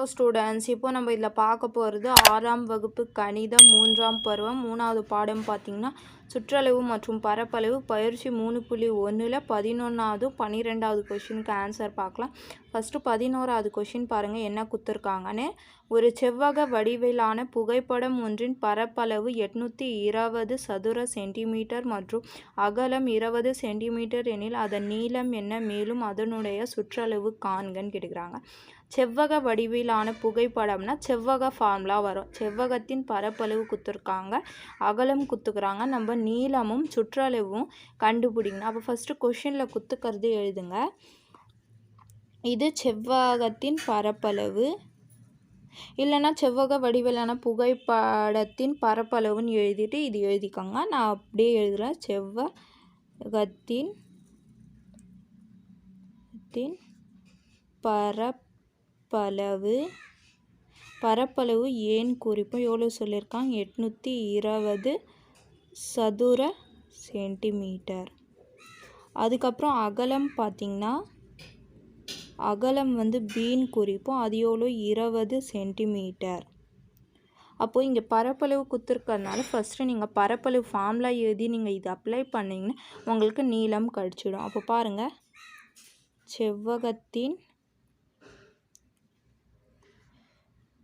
Hello students இப்போ நம்ம இதில் பார்க்க போகிறது ஆறாம் வகுப்பு கணிதம் மூன்றாம் பருவம் மூணாவது பாடம் பார்த்திங்கன்னா சுற்றளவு மற்றும் பரப்பளவு பயிற்சி மூணு புள்ளி ஒன்றில் பதினொன்றாவது பன்னிரெண்டாவது கொஷினுக்கு ஆன்சர் பார்க்கலாம். ஃபஸ்ட்டு பதினோராவது கொஷின் பாருங்கள் என்ன கொடுத்துருக்காங்கன்னு ஒரு செவ்வக வடிவிலான புகைப்படம் ஒன்றின் பரப்பளவு எட்நூற்றி இருபது சதுர சென்டிமீட்டர் மற்றும் அகலம் இருபது சென்டிமீட்டர் எனில் அதன் நீளம் என்ன மேலும் அதனுடைய சுற்றளவு காண்கன்னு கேட்குறாங்க செவ்வக வடிவிலான புகைப்படம்னா செவ்வக ஃபார்முலா வரும். செவ்வகத்தின் பரப்பளவு குத்துருக்காங்க அகலம் குத்துக்கிறாங்க நம்ம நீளமும் சுற்றளவும் கண்டுபிடிக்கணும். அப்போ ஃபஸ்ட்டு கொஷினில் குத்துக்கிறது எழுதுங்க. இது செவ்வகத்தின் பரப்பளவு. இல்லைன்னா செவ்வக வடிவிலான புகைப்படத்தின் பரப்பளவுன்னு எழுதிட்டு இது எழுதிக்கோங்க. நான் அப்படியே எழுதுகிறேன் செவ்வகத்தின் தின் பரப்பளவு. பரப்பளவு ஏன் குறிப்போம் எவ்வளோ சொல்லியிருக்காங்க? எட்நூற்றி இருபது சதுர சென்டிமீட்டர். அதுக்கப்புறம் அகலம் பார்த்திங்கன்னா அகலம் வந்து பீன் குறிப்போம் அது எவ்வளோ? இருபது சென்டிமீட்டர். அப்போது இங்கே பரப்பளவு குத்துருக்கறதுனால ஃபஸ்ட்டு நீங்கள் பரப்பளவு ஃபார்ம்லாம் எழுதி நீங்கள் இது அப்ளை பண்ணிங்கன்னா உங்களுக்கு நீளம் கழிச்சிடும் அப்போ பாருங்கள் செவ்வகத்தின்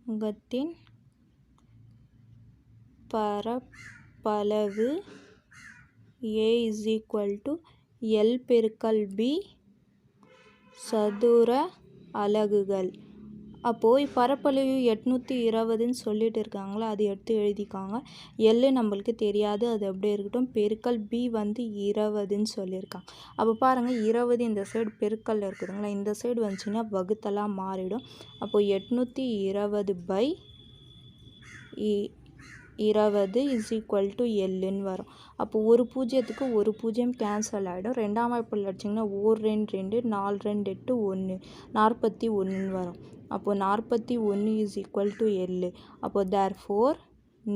முகத்தின் பலகு A is equal to L பெருக்கல் பி சதுர அலகுகள். அப்போது பரப்பளவு எட்நூற்றி இருபதுன்னு சொல்லிட்டு இருக்காங்களா? அது எடுத்து எழுதிக்காங்க. எல் நம்மளுக்கு தெரியாது. அது அப்படியே இருக்கட்டும். பெருக்கல் பி வந்து இருபதுன்னு சொல்லியிருக்காங்க. அப்போ பாருங்கள் இருபது இந்த சைடு பெருக்கல் இருக்குதுங்களா? இந்த சைடு வந்துச்சுன்னா வகுத்தலாக மாறிடும். அப்போது எட்நூற்றி இருபது பை இருபது இஸ் ஈக்குவல் டு எல்லுன்னு வரும். அப்போ ஒரு பூஜ்ஜியத்துக்கு ஒரு பூஜ்ஜியம் கேன்சல் ஆகிடும் ரெண்டாம் வாய்ப்பில் அடிச்சிங்கன்னா ஓர் ரெண்டு ரெண்டு நாலு ரெண்டு எட்டு ஒன்று நாற்பத்தி ஒன்றுன்னு வரும். அப்போது நாற்பத்தி ஒன்று இஸ் ஈக்குவல் டு எல்லு அப்போது தேர் ஃபோர்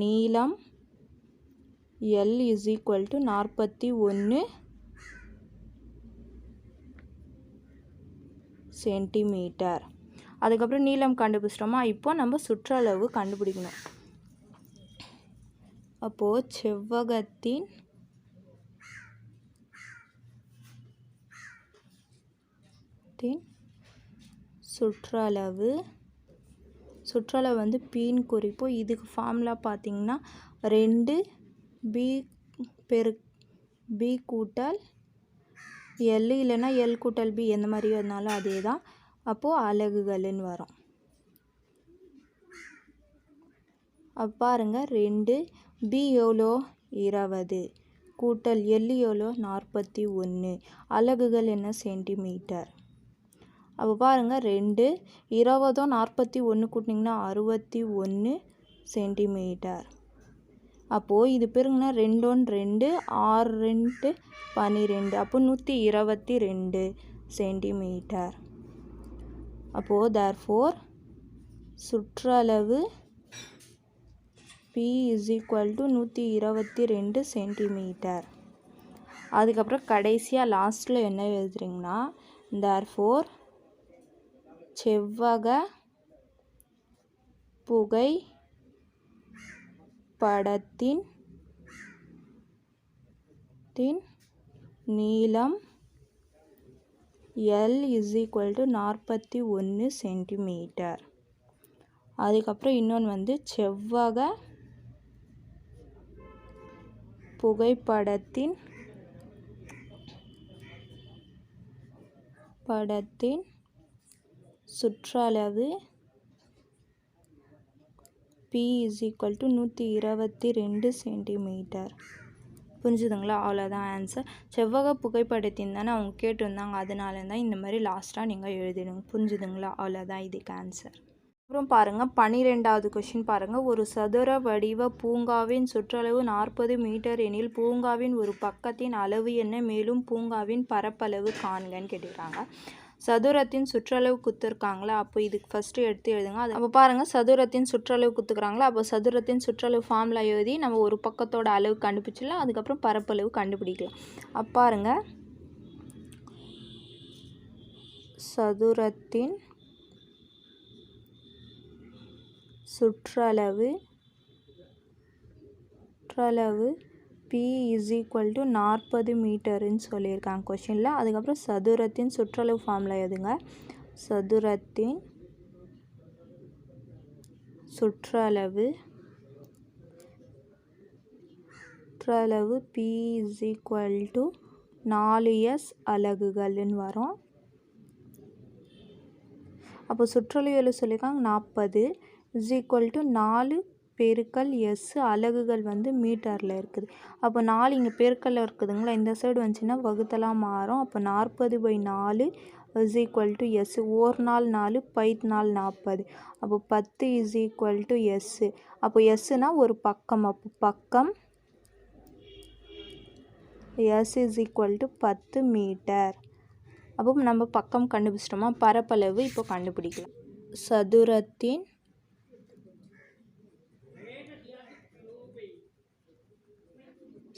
நீளம் எல் இஸ் ஈக்குவல் டு நாற்பத்தி ஒன்று சென்டிமீட்டர் அதுக்கப்புறம் நீளம் கண்டுபிடிச்சிட்டோமா? இப்போ நம்ம சுற்றளவு கண்டுபிடிக்கணும். அப்போது செவ்வகத்தின் சுற்றளவு சுற்றளவு வந்து பீன் குறிப்போம் இதுக்கு ஃபார்முலா பார்த்திங்கன்னா ரெண்டு பி பெரு பி கூட்டல் எல் இல்லைன்னா எல் கூட்டல் பி எந்த மாதிரி இருந்தாலும் அதே தான் அப்போது அலகுகள்னு வரும். அப்போ பாருங்கள் ரெண்டு பி எவ்வளோ இருபது கூட்டல் எல் எவ்வளோ நாற்பத்தி ஒன்று. அலகுகள் என்ன சென்டிமீட்டர்? அப்போ பாருங்கள் ரெண்டு இருபதும் நாற்பத்தி ஒன்று கூட்டினிங்கன்னா அறுபத்தி ஒன்று சென்டிமீட்டர். அப்போது இது பெருங்கன்னா ரெண்டோன்னு ரெண்டு ஆறு ரெண்டு பன்னிரெண்டு அப்போ நூற்றி இருபத்தி ரெண்டு சென்டிமீட்டர். அப்போது தேர் ஃபோர் சுற்றளவு பி இஸ் ஈக்குவல் டு நூற்றி இருபத்தி ரெண்டு சென்டிமீட்டர் அதுக்கப்புறம் கடைசியாக லாஸ்ட்டில் என்ன எழுதுறீங்கன்னா தேர் ஃபோர் செவ்வக புகை படத்தின் தின் நீளம் எல் இஸ் ஈக்குவல் டு நாற்பத்தி ஒன்று சென்டிமீட்டர் அதுக்கப்புறம் இன்னொன்று வந்து செவ்வக புகைப்படத்தின் படத்தின் சுற்றளவு பி இஸ் ஈக்குவல் டு நூற்றி இருபத்தி ரெண்டு சென்டிமீட்டர் புரிஞ்சுதுங்களா? அவ்வளோதான் ஆன்சர் செவ்வக புகைப்படத்தின் தானே அவங்க கேட்டிருந்தாங்க. அதனால தான் இந்த மாதிரி லாஸ்ட்டாக நீங்கள் எழுதிடுங்க. புரிஞ்சுதுங்களா? அவ்வளோதான் இதுக்கு ஆன்சர் அப்புறம் பாருங்கள் பன்னிரெண்டாவது கொஷின் பாருங்கள் ஒரு சதுர வடிவ பூங்காவின் சுற்றளவு நாற்பது மீட்டர் எனில் பூங்காவின் ஒரு பக்கத்தின் அளவு என்ன? மேலும் பூங்காவின் பரப்பளவு காண்கன்னு கேட்டுக்கிறாங்க சதுரத்தின் சுற்றளவு குத்துருக்காங்களா? அப்போ இதுக்கு ஃபஸ்ட்டு எடுத்து எழுதுங்க. அது அப்போ பாருங்கள் சதுரத்தின் சுற்றளவு குத்துக்கிறாங்களா அப்போ சதுரத்தின் சுற்றளவு ஃபார்மில் எழுதி நம்ம ஒரு பக்கத்தோட அளவு கண்டுபிடிச்சிடலாம். அதுக்கப்புறம் பரப்பளவு கண்டுபிடிக்கலாம். அப்போ பாருங்கள் சதுரத்தின் சுற்றளவு சுற்றளவு பி இஸ் ஈக்குவல் டு நாற்பது மீட்டருன்னு சொல்லியிருக்காங்க கொஷினில் அதுக்கப்புறம் சதுரத்தின் சுற்றளவு ஃபார்மில் எதுங்க சதுரத்தின் சுற்றளவு சுற்றளவு பி இஸ் ஈக்குவல் டு நாலு எஸ் அலகுகள்னு வரும். அப்போ சுற்றளவு எவ்வளோ சொல்லியிருக்காங்க? நாற்பது. இஸ் ஈக்குவல் டு நாலு பெருக்கல் எஸ் அலகுகள் வந்து மீட்டரில் இருக்குது. அப்போ நாலு இங்கே பெருக்கல்ல இருக்குதுங்களா? இந்த சைடு வந்துச்சுன்னா வகுத்தலாம் மாறும். அப்போ நாற்பது பை நாலு இஸ் ஈக்குவல் டு எஸ் ஓர் நாள் நாலு பைத் நாள் நாற்பது. அப்போ பத்து இஸ் ஈக்குவல் டு எஸ்ஸு அப்போ எஸ்ஸுனால் ஒரு பக்கம். அப்போ பக்கம் எஸ் இஸ் ஈக்குவல் டு பத்து மீட்டர். அப்போ நம்ம பக்கம் கண்டுபிடிச்சிட்டோமா? பரப்பளவு இப்போ கண்டுபிடிக்கலாம். சதுரத்தின்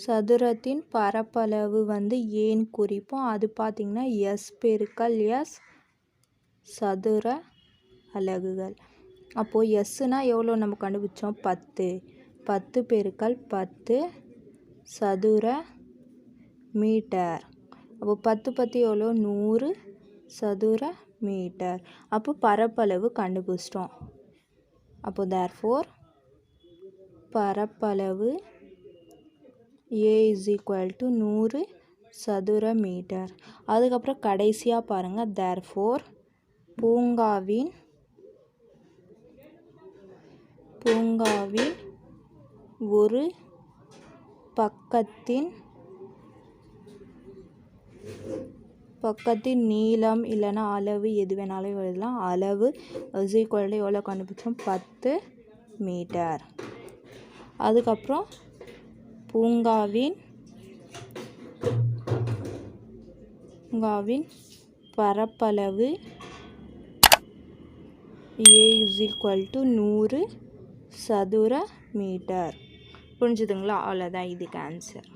சதுரத்தின் பரப்பளவு வந்து ஏன் குறிப்போம்? அது பார்த்திங்கன்னா எஸ் பெருக்கல் எஸ் சதுர அலகுகள். அப்போது எஸ்ஸுனால் எவ்வளோ நம்ம கண்டுபிடிச்சோம்? பத்து. பத்து பெருக்கல் பத்து சதுர மீட்டர். அப்போ பத்து பத்து எவ்வளோ நூறு சதுர மீட்டர். அப்போ பரப்பளவு கண்டுபிடிச்சிட்டோம். அப்போ தேர்ஃபோர் பரப்பளவு ஏ இஸ் ஈக்குவல் டு நூறு சதுர மீட்டர். அதுக்கப்புறம் கடைசியாக பாருங்கள் தேர்ஃபோர் பூங்காவின் பூங்காவின் ஒரு பக்கத்தின் பக்கத்தின் நீளம் இல்லைன்னா அளவு எது வேணாலும் எழுதலாம். அளவு இஸ் ஈக்குவல் எவ்வளோ கண்டுபிடிச்சோம்? பத்து மீட்டர். அதுக்கப்புறம் பூங்காவின் பூங்காவின் பரப்பளவு ஏ இஸ் ஈக்குவல் டு நூறு சதுர மீட்டர். புரிஞ்சுதுங்களா? அவ்வளோதான் இதுக்கு ஆன்சர்